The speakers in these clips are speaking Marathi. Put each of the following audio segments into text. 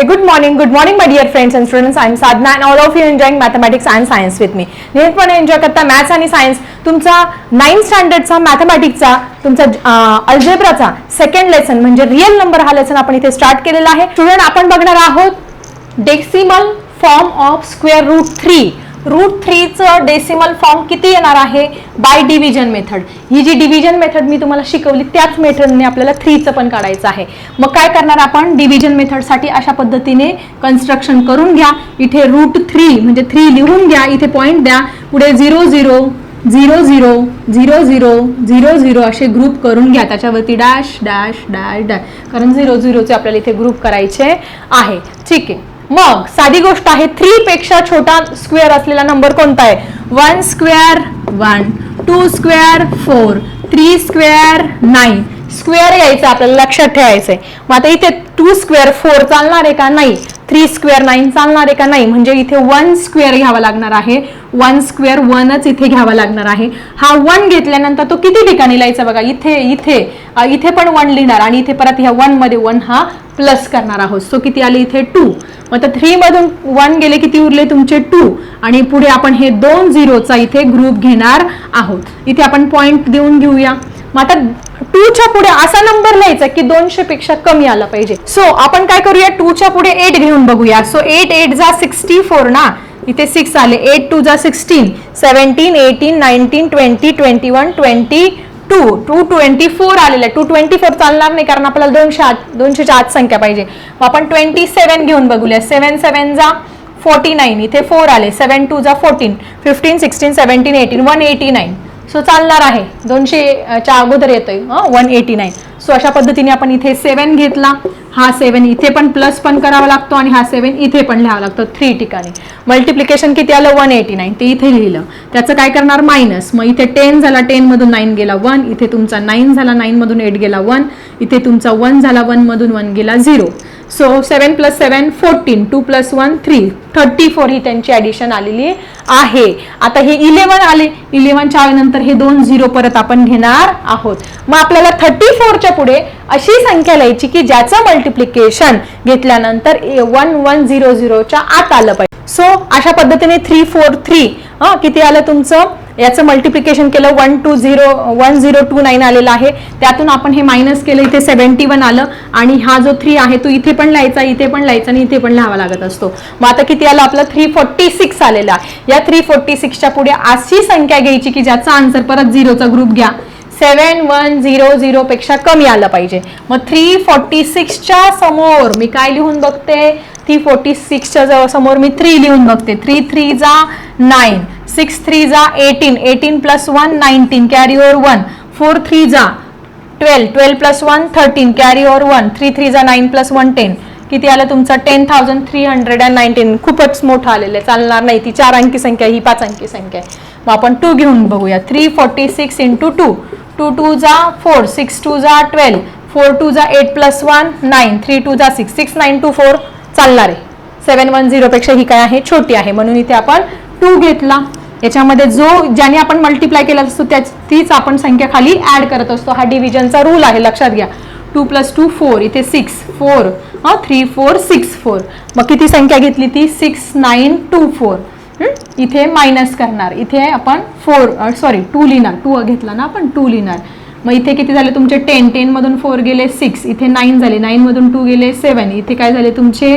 Hey, good morning, good morning, my dear friends and students. I'm Sadhna and all of you enjoying mathematics and science with me. नियमितपणे एन्जॉय करता मॅथ्स आणि सायन्स तुमचा नाईन्थ स्टँडर्डचा मॅथमॅटिक्सचा तुमचा अल्जेब्राचा सेकंड लेसन म्हणजे रिअल नंबर हा लेसन आपण इथे स्टार्ट केलेला आहे स्टुडंट आपण बघणार आहोत decimal form of square root three root थ्रीचं decimal form किती येणार आहे? बाय डिव्हिजन मेथड ही जी डिव्हिजन मेथड मी तुम्हाला शिकवली त्याच मेथडने आपल्याला थ्रीचं पण काढायचं आहे. मग काय करणार आपण? डिव्हिजन मेथडसाठी अशा पद्धतीने कन्स्ट्रक्शन करून घ्या. इथे रूट थ्री म्हणजे थ्री लिहून घ्या. इथे पॉईंट द्या. पुढे zero zero zero zero zero zero zero zero असे ग्रुप करून घ्या. त्याच्यावरती डॅश डॅश डॅश डॅश कारण झिरो झिरोचे आपल्याला इथे ग्रुप करायचे आहे. ठीक आहे. मग साधी गोष्ट आहे थ्री पेक्षा छोटा स्क्वेअर असलेला नंबर कोणता आहे? One square one two square four three square nine square यायचं आपल्याला लक्षात ठेवायचंय. मग आता इथे टू स्क्वेअर फोर चालणार आहे का? नाही. थ्री स्क्वेअर नाईन चालणार आहे का नाही? म्हणजे इथे वन स्क्वेअर घ्यावा लागणार आहे. वन स्क्वेअर वनच इथे घ्यावा लागणार आहे. हा वन घेतल्यानंतर तो किती ठिकाणी लिहायचा बघा? इथे इथे इथे पण वन लिहिणार आणि इथे परत ह्या वनमध्ये वन हा प्लस करणार आहोत. सो किती आले इथे टू मग तर थ्रीमधून वन गेले किती उरले तुमचे टू आणि पुढे आपण हे दोन झिरोचा इथे ग्रुप घेणार आहोत. इथे आपण पॉईंट देऊन घेऊया. मग आता टूच्या पुढे असा नंबर लिहायचा की दोनशे पेक्षा कमी आला पाहिजे. सो आपण काय करूया टूच्या पुढे एट घेऊन बघूया सो एट एट जा सिक्स्टी फोर ना? इथे सिक्स आले. एट टू जा sixteen seventeen eighteen nineteen twenty twenty one twenty two two twenty four आलेला. आहे टू ट्वेंटी फोर चालणार नाही कारण आपल्याला दोनशे आठ दोनशेच्या आठ संख्या पाहिजे. मग आपण ट्वेंटी सेवन घेऊन बघूया सेवन सेवन जा फोर्टी नाईन इथे फोर आले. सेवन टू जा fourteen fifteen sixteen seventeen eighteen one eighty nine so चालणार आहे. दोनशे च्या अगोदर येतोय वन एटी नाईन सो अशा पद्धतीने आपण इथे सेवन घेतला. हा सेवन इथे पण प्लस पण करावा लागतो आणि हा सेवन इथे पण लिहावा लागतो. थ्री ठिकाणी. मल्टिप्लिकेशन किती आलं? वन एटी नाईन ते इथे लिहिलं. त्याचं काय करणार? मायनस मग इथे टेन झाला टेनमधून नाईन गेला वन इथे तुमचा नाईन झाला नाईनमधून एट गेला वन इथे तुमचा वन झाला वनमधून वन गेला zero so seven plus seven fourteen two plus one three thirty four ही त्यांची ॲडिशन आलेली आहे. आता हे इलेवन आले. इलेवनच्या नंतर हे दोन झिरो परत आपण घेणार आहोत. मग आपल्याला थर्टी फोरच्या पुढे अशी संख्या लिहायची की ज्याचं मल्टिप्लिकेशन घेतल्यानंतर वन वन झिरो झिरोच्या आत आलं पाहिजे. सो अशा पद्धतीने थ्री फोर थ्री किती आलं तुमचं? याचं मल्टिप्लिकेशन केलं one two zero one zero two nine आलेलं आहे. त्यातून आपण हे मायनस केलं इथे सेव्हन्टी वन आलं. आणि हा जो थ्री आहे तो इथे पण लिहायचा इथे पण लिहायचा आणि इथे पण लिहावा लागत असतो. मग आता किती आलं? आपलं थ्री फोर्टी सिक्स आलेला आहे. या थ्री फोर्टी सिक्सच्या पुढे अशी संख्या घ्यायची की ज्याचा आन्सर परत झिरोचा ग्रुप घ्या. सेवन वन झिरो झिरो पेक्षा कमी आलं पाहिजे. मग थ्री फोर्टी सिक्सच्या समोर मी काय लिहून बघते? थ्री फोर्टी सिक्सच्या जवळ समोर मी थ्री लिहून बघते. थ्री थ्री जा नाईन सिक्स थ्री जा eighteen eighteen plus one nineteen carry over one four three जा twelve twelve plus one thirteen carry over one three three जा नाईन प्लस वन टेन किती आलं तुमचं? Ten thousand three hundred and nineteen खूपच मोठं आलेलं आहे. चालणार नाही. ती चार अंकी संख्या ही पाच अंकी संख्या आहे. मग आपण टू घेऊन बघूया. Three forty six into two two two जा फोर सिक्स टू जा ट्वेल्व फोर टू जा eight plus one nine three two जा six six nine two four चालणार. आहे सेवन वन झिरोपेक्षा ही काय आहे? छोटी आहे. म्हणून इथे आपण टू घेतला. याच्यामध्ये जो ज्याने आपण मल्टिप्लाय केला असतो त्याच तीच आपण संख्या खाली ऍड करत असतो. हा डिव्हिजनचा रूल आहे. लक्षात घ्या. टू प्लस टू फोर इथे सिक्स फोर हां थ्री फोर सिक्स फोर मग किती संख्या घेतली ती? सिक्स नाईन टू फोर इथे मायनस करणार. इथे आपण फोर सॉरी टू लिहिणार. टू घेतला ना आपण टू लिहिणार. मग इथे किती झाले तुमचे टेन टेनमधून फोर गेले सिक्स इथे नाईन झाले नाईनमधून टू गेले सेवन इथे काय झाले तुमचे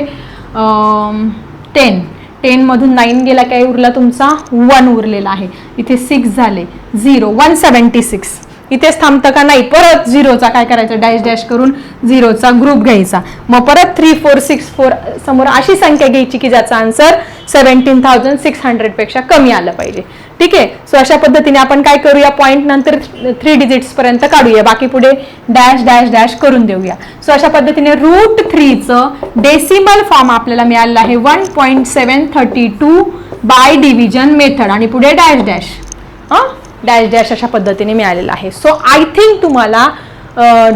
टेन टेनमधून नाईन गेला काय उरला तुमचा? वन उरलेला आहे. इथे सिक्स झाले झिरो वन सेवन्टी सिक्स इथेच थांबतं का नाही? परत झिरोचा काय करायचं? डॅश डॅश करून झिरोचा ग्रुप घ्यायचा. मग परत थ्री फोर सिक्स फोर समोर अशी संख्या घ्यायची की ज्याचा आन्सर सेव्हन्टीन थाउजंड सिक्स हंड्रेडपेक्षा कमी आलं पाहिजे. ठीक आहे? सो अशा पद्धतीने आपण काय करूया? पॉईंट नंतर थ्री डिजिट्सपर्यंत काढूया. बाकी पुढे डॅश डॅश डॅश करून देऊया. सो अशा पद्धतीने रूट थ्रीचं डेसिमल फॉर्म आपल्याला मिळालेलं आहे. One point seven thirty two by division method आणि पुढे डॅश डॅश. हां? डॅश डॅश अशा पद्धतीने मिळालेलं आहे. सो आय थिंक तुम्हाला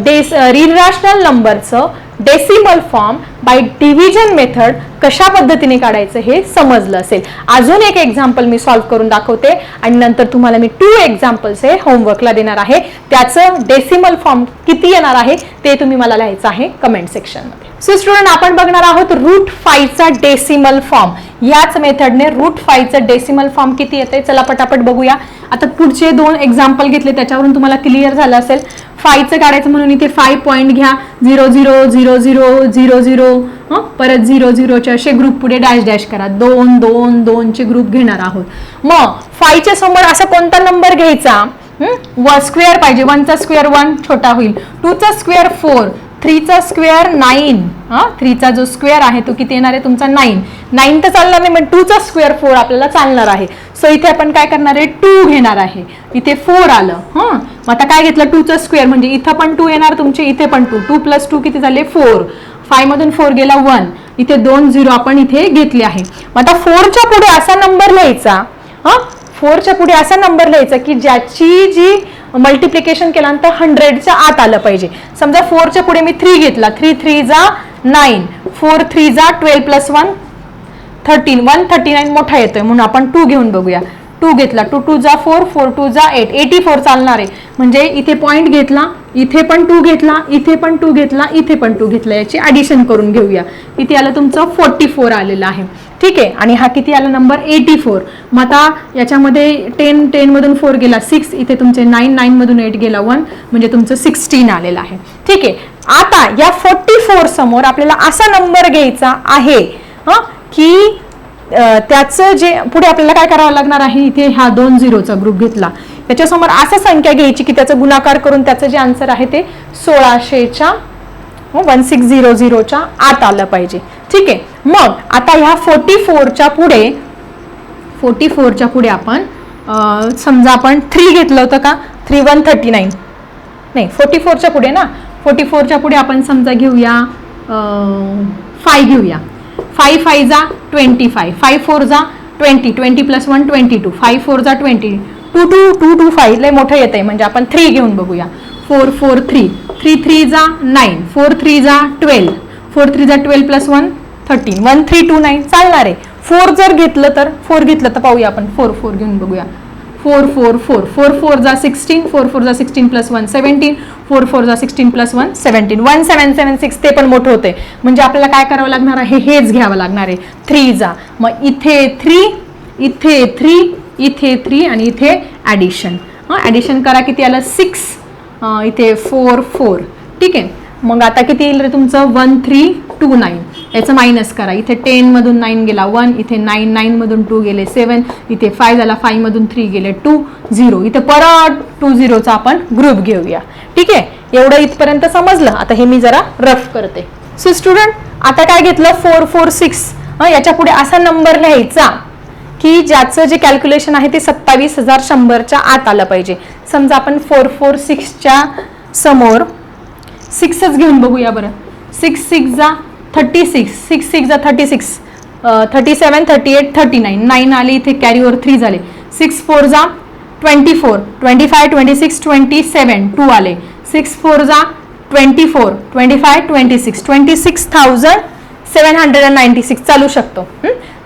डेस रिरॅशनल नंबरचं decimal form by division method कशा पद्धतीने काढायचं हे समजलं असेल. अजून एक एक्झाम्पल मी सॉल्व्ह करून दाखवते आणि नंतर तुम्हाला मी टू एक्झाम्पल्स हे होमवर्कला देणार आहे. त्याचं डेसिमल फॉर्म किती येणार आहे ते तुम्ही मला लिहायचं आहे कमेंट सेक्शनमध्ये सो स्टुडंट आपण बघणार आहोत रूट फाईव्हचा डेसिमल फॉर्म याच मेथडने रूट फाईव्हचा डेसिमल फॉर्म किती येते चला पटापट बघूया. आता पुढचे दोन एक्झाम्पल घेतले त्याच्यावरून तुम्हाला क्लिअर झालं असेल. फायचं काढायचं म्हणून इथे फाय पॉईंट घ्या. Zero zero zero zero zero zero परत झिरो झिरोचे असे ग्रुप पुढे डॅश डॅश करा. दोन दोन दोनचे ग्रुप घेणार आहोत. मग फायच्या समोर असा कोणता नंबर घ्यायचा? व स्क्वेअर पाहिजे. वनचा स्क्वेअर वन छोटा होईल. टूचा स्क्वेअर फोर थ्रीचा स्क्वेअर नाईन. हा थ्रीचा जो स्क्वेअर आहे तो किती येणार आहे? तुमचा नाईन. नाईन तर चालणार नाही पण टूचा स्क्वेअर फोर आपल्याला चालणार आहे. सो इथे आपण काय करणार आहे? टू घेणार आहे. इथे फोर आलं हां. मग आता काय घेतलं? टूचा स्क्वेअर म्हणजे इथं पण टू येणार तुमचे इथे पण टू. टू प्लस टू किती झाले? फोर. फायमधून फोर गेला वन. इथे दोन झिरो आपण इथे घेतले आहे. मग आता फोरच्या पुढे असा नंबर लिहायचा हां. फोरच्या पुढे असा नंबर लिहायचा की ज्याची जी मल्टिप्लिकेशन केल्यानंतर हंड्रेडच्या आत आलं पाहिजे. समजा फोरच्या पुढे मी थ्री घेतला. थ्री थ्री जा नाईन फोर थ्री जा twelve plus one thirteen one thirty nine मोठा येतोय. म्हणून आपण टू घेऊन बघूया. टू घेतला. टू टू जा फोर फोर टू जा एट एटी फोर चालणार आहे. म्हणजे इथे पॉईंट घेतला. इथे पण टू घेतला इथे पण टू घेतला इथे पण टू घेतला याची ॲडिशन करून घेऊया. इथे आलं तुमचं? फोर्टी फोर आलेलं आहे. ठीक आहे? आणि हा किती आला? नंबर एटी फोर मग आता याच्यामध्ये टेन टेनमधून फोर गेला सिक्स इथे तुमचे नाईन नाईनमधून एट गेला वन म्हणजे तुमचं सिक्स्टीन आलेलं आहे. ठीक आहे? आता या फोर्टी फोर समोर आपल्याला असा नंबर घ्यायचा आहे हां की त्याचं जे पुढे आपल्याला काय करावं लागणार आहे? इथे ह्या दोन झिरोचा ग्रुप घेतला. त्याच्यासमोर असं संख्या घ्यायची की त्याचा गुणाकार करून त्याचं जे आन्सर आहे ते सोळाशेच्या वन सिक्स झिरो हो, झिरोच्या आत आलं पाहिजे. ठीक आहे. मग आता ह्या फोर्टी फोरच्या पुढे फोर्टी फोरच्या पुढे आपण समजा आपण थ्री घेतलं होतं का? थ्री वन थर्टी नाईन नाही फोर्टी फोरच्या पुढे ना? फोर्टी फोरच्या पुढे आपण समजा घेऊया फाय घेऊया. फाय फाय जा ट्वेंटी फाय फाय फोर जा twenty twenty plus one twenty two five four जा twenty two two two two five लय मोठं येत आहे म्हणजे आपण थ्री घेऊन बघूया. Four four three three three जा नाईन फोर थ्री जा ट्वेल्व फोर थ्री जा twelve plus one thirteen one three two nine चालणार आहे. फोर जर घेतलं तर फोर घेतलं तर पाहूया आपण. फोर फोर घेऊन बघूया. Four four four four four जा सिक्स्टीन फोर फोर जा sixteen plus one seventeen four four जा sixteen plus one seventeen one seven seven six ते पण मोठं होते म्हणजे आपल्याला काय करावं लागणार आहे? हेच घ्यावं लागणार आहे. थ्री जा. मग इथे थ्री इथे थ्री इथे थ्री आणि इथे ॲडिशन हां ॲडिशन करा किती आलं? सिक्स इथे फोर फोर ठीक आहे. मग आता किती येईल रे तुमचं? वन थ्री टू नाईन याचं मायनस करा. इथे टेनमधून नाईन गेला वन इथे नाईन नाईनमधून टू गेले सेवन इथे फाय झाला फायमधून थ्री गेले टू झिरो इथे परत टू झिरोचा आपण ग्रुप घेऊया. ठीक आहे? एवढं इथपर्यंत समजलं? आता हे मी जरा रफ करते. सो स्टुडंट आता काय घेतलं? फोर फोर सिक्स याच्यापुढे असा नंबर लिहायचा. की ज्याचं जे कॅल्क्युलेशन आहे ते सत्तावीस हजार शंभरच्या आत आलं पाहिजे. समजा आपण फोर फोर सिक्सच्या समोर सिक्सच घेऊन बघूया बरं. सिक्स सिक्स जा थर्टी सिक्स सिक्स सिक्स जा thirty six thirty seven thirty eight thirty nine nine आले इथे कॅरीवर थ्री झाले. सिक्स फोर जा twenty four twenty five twenty six twenty seven two आले. सिक्स फोर जा twenty four twenty five twenty six twenty six thousand seven hundred and ninety six चालू शकतो.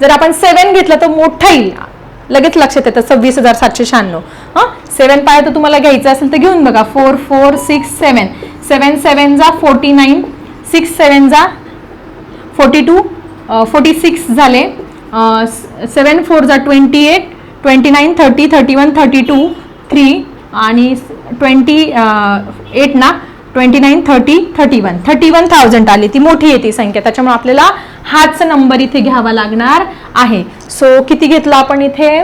जर आपण सेवन घेतलं तर मोठा येईल लगेच लक्षात येतं सव्वीस हजार सातशे शहाण्णव. हां? सेवन पाय तर तुम्हाला घ्यायचं असेल तर घेऊन बघा. Four four six seven seven seven जा फोर्टी नाईन सिक्स सेवन जा फोर्टी टू फोर्टी सिक्स झाले सेवन फोर जा twenty eight twenty nine thirty thirty one thirty two three आणि ट्वेंटी एट ना? Twenty nine thirty thirty one thirty one thousand आली. ती मोठी येते संख्या. त्याच्यामुळे आपल्याला हाच नंबर इथे घ्यावा लागणार आहे. सो किती घेतलं आपण इथे?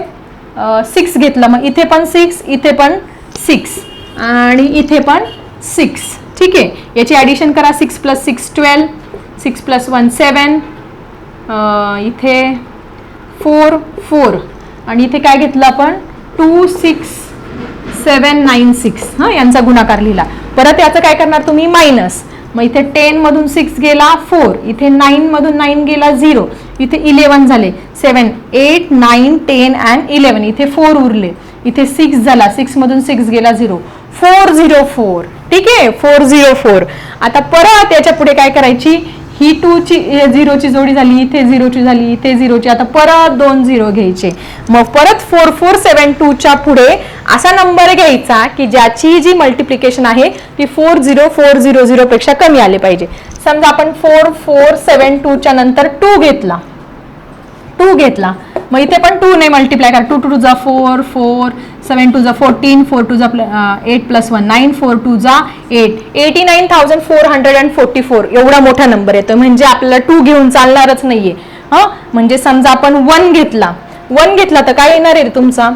सिक्स घेतलं. मग इथे पण सिक्स इथे पण सिक्स आणि इथे पण सिक्स ठीक आहे? याची ॲडिशन करा. Six plus six twelve six plus one seven इथे फोर फोर आणि इथे काय घेतलं आपण? Two six seven nine six हां यांचा गुणाकार लिहिला. परत याचं काय करणार तुम्ही? मायनस मग इथे टेन मधून सिक्स गेला फोर इथे नाईन मधून नाईन गेला झिरो इथे इलेवन झाले seven eight nine ten and eleven इथे फोर उरले इथे सिक्स झाला सिक्स मधून सिक्स गेला झिरो फोर झिरो फोर ठीक आहे? फोर झिरो फोर आता परत याच्यापुढे काय करायची? ही टू ची झिरोची जोडी झाली इथे झिरोची झाली इथे झिरोची आता परत दोन झिरो घ्यायचे. मग परत फोर फोर सेवन टूच्या पुढे असा नंबर घ्यायचा की ज्याची जी मल्टिप्लिकेशन आहे ती four zero four zero zero पेक्षा कमी आले पाहिजे. समजा आपण फोर फोर सेवन टूच्या नंतर टू घेतला. टू घेतला. मग इथे पण टू ने मल्टिप्लाय करा. टू टू टू जा फोर फोर सेवन टू जा फोर्टीन फोर टू जा eight plus one nine four two जा eight eighty nine thousand four hundred and forty four एवढा मोठा नंबर येतो म्हणजे आपल्याला टू घेऊन चालणारच नाहीये. हा? म्हणजे समजा आपण वन घेतला. वन घेतला तर काय येणार आहे रे तुमचा?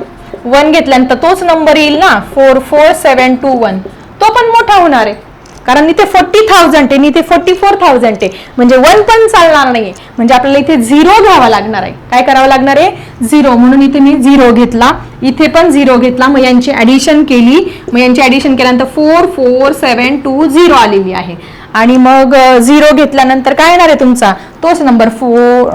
वन घेतल्यानंतर तोच नंबर येईल ना? Four four seven two one तो पण मोठा होणार आहे. कारण इथे फोर्टी थाउजंड आहे इथे फोर्टी फोर थाउजंड आहे. म्हणजे वन पण चालणार नाहीये. म्हणजे आपल्याला इथे झिरो घ्यावा लागणार आहे. काय करावं लागणार आहे? झिरो म्हणून इथे मी झिरो घेतला. इथे पण झिरो घेतला. मग यांची ऍडिशन केली. मग यांची ऍडिशन केल्यानंतर four four seven two zero आलेली आहे. आणि मग झिरो घेतल्यानंतर काय येणार आहे तुमचा? तोच नंबर फोर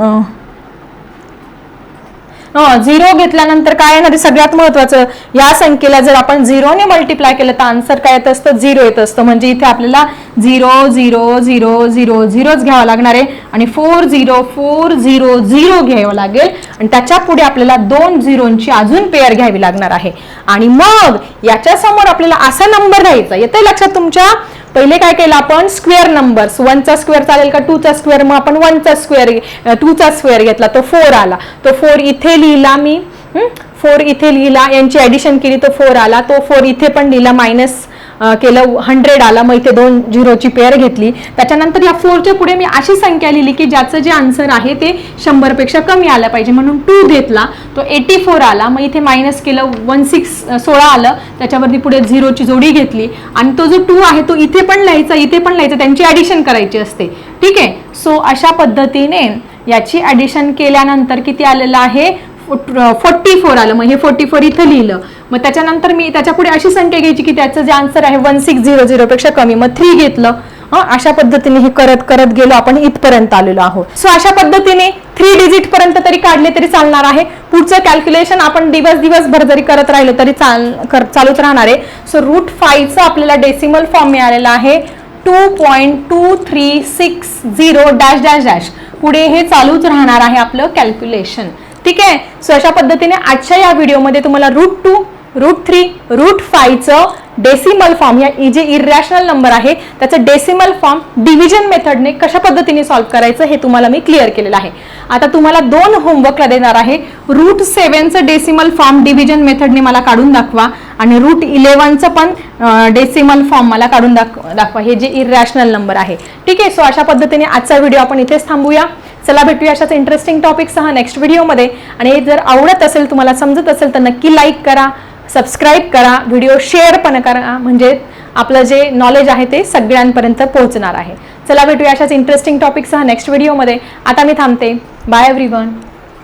झिरो घेतल्यानंतर काय येणार आहे? सगळ्यात महत्वाचं या संख्येला जर आपण झिरोने मल्टिप्लाय केलं तर आन्सर काय येत असतं? झिरो येत असतं. म्हणजे इथे आपल्याला झिरो झिरो झिरो झिरो झिरोच घ्यावा लागणार आहे. आणि four zero four zero zero घ्यावं लागेल. आणि त्याच्या पुढे आपल्याला दोन झिरोंची अजून पेअर घ्यावी लागणार आहे. आणि मग याच्या समोर आपल्याला असा नंबर द्यायचा येते लक्षात तुमच्या? पहिले काय केलं आपण? स्क्वेअर नंबर्स वनचा स्क्वेअर चालेल का? टूचा स्क्वेअर मग आपण वनचा स्क्वेअर टूचा स्क्वेअर घेतला. तो फोर आला. तो फोर इथे लिहिला मी. फोर इथे लिहिला. यांची ऍडिशन केली तो फोर आला. तो फोर इथे पण लिहिला मायनस केलं हंड्रेड आला मग इथे दोन झिरोची पेअर घेतली. त्याच्यानंतर या फोरच्या पुढे मी अशी संख्या लिहिली की ज्याचं जे आन्सर आहे ते शंभरपेक्षा कमी आलं पाहिजे. म्हणून टू घेतला तो एटी फोर आला मग इथे मायनस केलं वन सिक्स सोळा आलं. त्याच्यावरती पुढे झिरोची जोडी घेतली. आणि तो जो टू आहे तो इथे पण लिहायचा इथे पण लिहायचा त्यांची ऍडिशन करायची असते. ठीक आहे? सो अशा पद्धतीने याची ऍडिशन केल्यानंतर किती आलेलं आहे? फोर्टी फोर आलं मग हे फोर्टी फोर इथं लिहिलं. मग त्याच्यानंतर मी त्याच्या पुढे अशी संख्या घ्यायची की त्याचं जे आन्सर आहे वन सिक्स झिरो झिरोपेक्षा कमी. मग थ्री घेतलं. अशा पद्धतीने हे करत करत गेलो आपण इथपर्यंत आलेलो आहोत. सो अशा पद्धतीने थ्री डिजिट पर्यंत तरी काढले तरी चालणार आहे. पुढचं कॅल्क्युलेशन आपण दिवस दिवसभर जरी करत राहिलो तरी चाल कर- चालूच राहणार आहे. सो रूट फाईव्हचं आपल्याला डेसिमल फॉर्म मिळालेला आहे. Two point two three six zero dash dash dash पुढे हे चालूच राहणार आहे आपलं कॅल्क्युलेशन ठीक आहे? सो अशा पद्धतीने आजच्या या व्हिडिओमध्ये तुम्हाला root two root three root फायचं decimal form या जे इरॅशनल नंबर आहे त्याचं डेसिमल फॉर्म डिव्हिजन मेथडने कशा पद्धतीने सॉल्व्ह करायचं हे तुम्हाला मी क्लिअर केलेलं आहे. आता तुम्हाला दोन होमवर्कला देणार आहे. रूट सेव्हनचं डेसिमल फॉर्म डिव्हिजन मेथडने मला काढून दाखवा आणि रूट इलेव्हनचं पण डेसिमल फॉर्म मला काढून दाख दाखवा. हे जे इरॅशनल नंबर आहे. ठीक आहे? सो अशा पद्धतीने आजचा व्हिडिओ आपण इथेच थांबूया. चला भेटूया अशाच इंटरेस्टिंग टॉपिकसह नेक्स्ट व्हिडिओमध्ये आणि हे जर आवडत असेल तुम्हाला समजत असेल तर नक्की लाईक करा सबस्क्राईब करा व्हिडिओ शेअर पण करा. म्हणजे आपलं जे नॉलेज आहे ते सगळ्यांपर्यंत पोहोचणार आहे. चला भेटूया अशाच इंटरेस्टिंग टॉपिकसह नेक्स्ट व्हिडिओमध्ये आता मी थांबते. Bye every